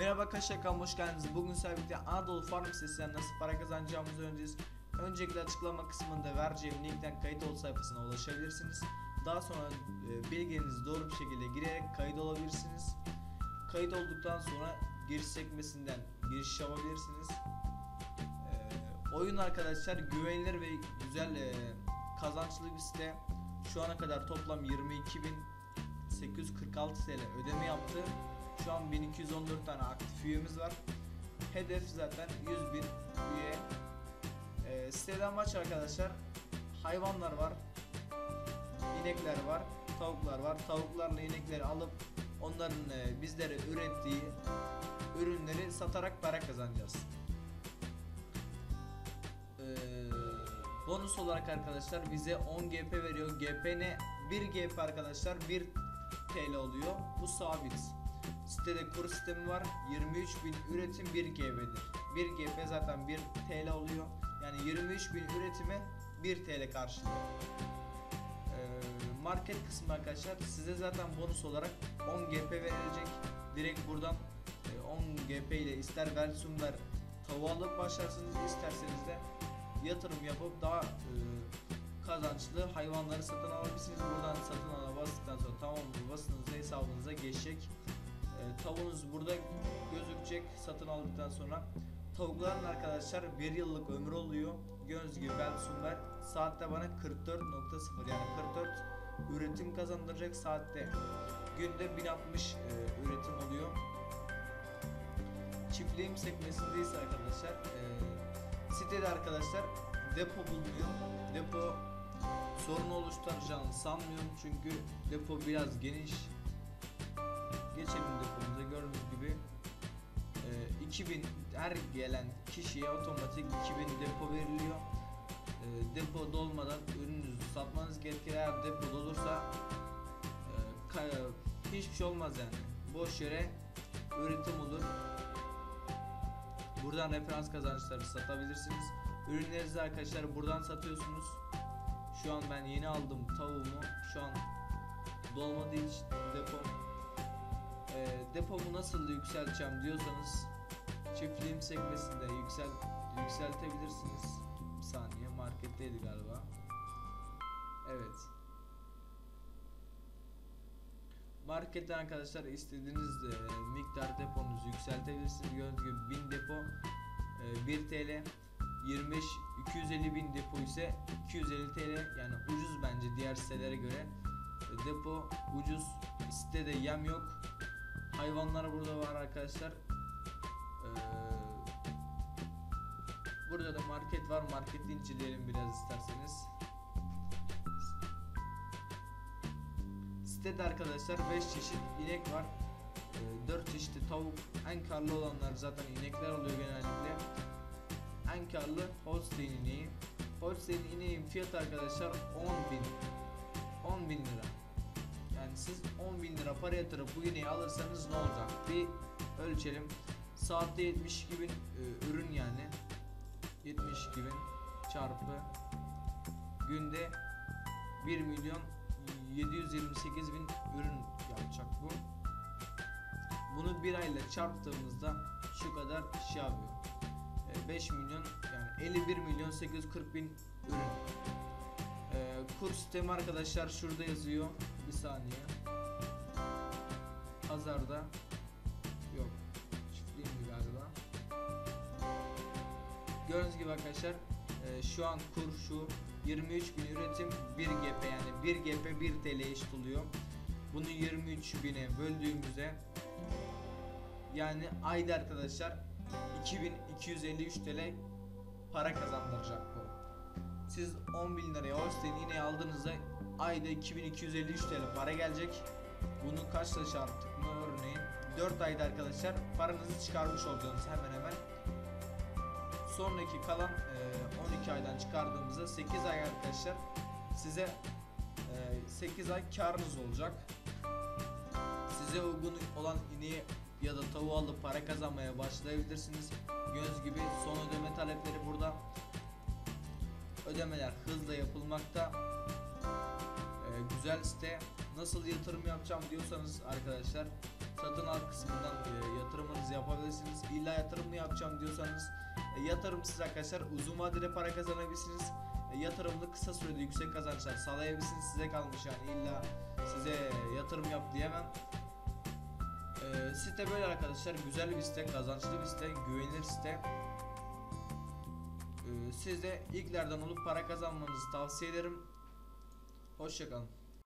Merhaba Kaşakam hoş geldiniz. Bugün sizlerle Anadolu Farm sitesinden nasıl para kazanacağımızı öğreneceğiz. Öncelikle açıklama kısmında vereceğim linkten kayıt ol sayfasına ulaşabilirsiniz. Daha sonra e, bilgilerinizi doğru bir şekilde girerek kayıt olabilirsiniz. Kayıt olduktan sonra giriş sekmesinden giriş yapabilirsiniz. E, oyun arkadaşlar güvenilir ve güzel e, kazançlı bir site. Şu ana kadar toplam 22.846 TL ödeme yaptı. Şu an 1214 tane aktif üyemiz var. Hedef zaten 100 bin üye. Ee, sitede amaç arkadaşlar hayvanlar var. inekler var, tavuklar var. Tavuklarla inekleri alıp onların e, bizlere ürettiği ürünleri satarak para kazanacağız. Ee, bonus olarak arkadaşlar bize 10 GP veriyor. GP ne? 1 GP arkadaşlar 1 TL oluyor. Bu sabit. Sitede kur sistemi var. 23 bin üretim 1 GB'dir. 1 GB zaten 1 TL oluyor. Yani 23 bin üretime 1 TL karşılıyor. Ee, market kısmı arkadaşlar size zaten bonus olarak 10 GP verilecek. Direkt buradan e, 10 GP ile ister versiyonlar tavuğu alıp başlarsınız isterseniz de yatırım yapıp daha e, kazançlı hayvanları satın alabilirsiniz. Buradan satın ala bastıktan sonra tamam basınızı hesabınıza geçecek. E, tavuğunuz burada gözükecek satın aldıktan sonra. Tavukların arkadaşlar bir yıllık ömrü oluyor. Göz gibi Belsunlar saatte bana 44.0 yani 44 üretim kazandıracak saatte. Günde 1060 e, üretim oluyor. Çiftliğim sekmesindeyse arkadaşlar e, sitede arkadaşlar depo bulunuyor. Depo sorun oluşturacağını sanmıyorum çünkü depo biraz geniş. Geçelim depomuza gördüğünüz gibi e, 2000 her gelen kişiye otomatik 2000 depo veriliyor. E, depo dolmadan ürününüzü satmanız gerekir. Eğer depo dolursa e, hiçbir şey olmaz yani. Boş yere üretim olur. Buradan referans kazançları satabilirsiniz. Ürünlerinizi arkadaşlar buradan satıyorsunuz. Şu an ben yeni aldım tavuğumu. Şu an dolmadığı için depom. E, depomu nasıl yükselteceğim diyorsanız çiftliğim sekmesinde yüksel yükseltebilirsiniz. Bir saniye marketteydi galiba. Evet. Marketten arkadaşlar istediğiniz e, miktar deponuzu yükseltebilirsiniz. Gördüğünüz gibi 1000 depo e, 1 TL 25 250 bin depo ise 250 TL yani ucuz bence diğer sitelere göre E, depo ucuz sitede yem yok hayvanlar burada var arkadaşlar. Ee, burada da market var. Marketi inceleyelim biraz isterseniz. Sitede arkadaşlar 5 çeşit inek var. Ee, 4 çeşit tavuk. En karlı olanlar zaten inekler oluyor genellikle. En karlı Holstein ineği. Holstein ineğin fiyatı arkadaşlar 10 bin. 10 bin lira. Yani siz 10 bin lira para yatırıp bu ineği alırsanız ne olacak? Bir ölçelim. Saatte 72 bin e, ürün yani. 72 bin çarpı günde 1 milyon 728 bin ürün yapacak bu. Bunu bir ayla çarptığımızda şu kadar şey yapıyor. 5 milyon yani 51 milyon 840 bin ürün. Ee, kur sistemi arkadaşlar şurada yazıyor. Bir saniye. Pazarda yok. Çiftliğimdi galiba. Gördüğünüz gibi arkadaşlar e, şu an kur şu 23 bin üretim 1 GP yani 1 GP 1 TL eşit oluyor. Bunu 23 bine böldüğümüzde yani ayda arkadaşlar 2253 TL para kazandıracak bu. Siz 10 bin liraya Holstein yine aldığınızda ayda 2253 TL para gelecek. Bunu kaçla çarptık mı örneğin 4 ayda arkadaşlar paranızı çıkarmış olacaksınız hemen hemen. Sonraki kalan e, 12 aydan çıkardığımızda 8 ay arkadaşlar size e, 8 ay karınız olacak. Size uygun olan ineği ya da tavuğu alıp para kazanmaya başlayabilirsiniz. Göz gibi son ödeme talepleri burada. Ödemeler hızla yapılmakta. Ee, güzel site. Nasıl yatırım yapacağım diyorsanız arkadaşlar satın al kısmından e, yatırımınızı yapabilirsiniz. illa yatırım mı yapacağım diyorsanız e, yatırımsız arkadaşlar uzun vadede para kazanabilirsiniz. E, yatırımlı kısa sürede yüksek kazançlar sağlayabilirsiniz. Size kalmış yani illa size yatırım yap diyemem. E, site böyle arkadaşlar güzel bir site, kazançlı bir site, güvenilir site. E, siz de ilklerden olup para kazanmanızı tavsiye ederim. Hoşçakalın.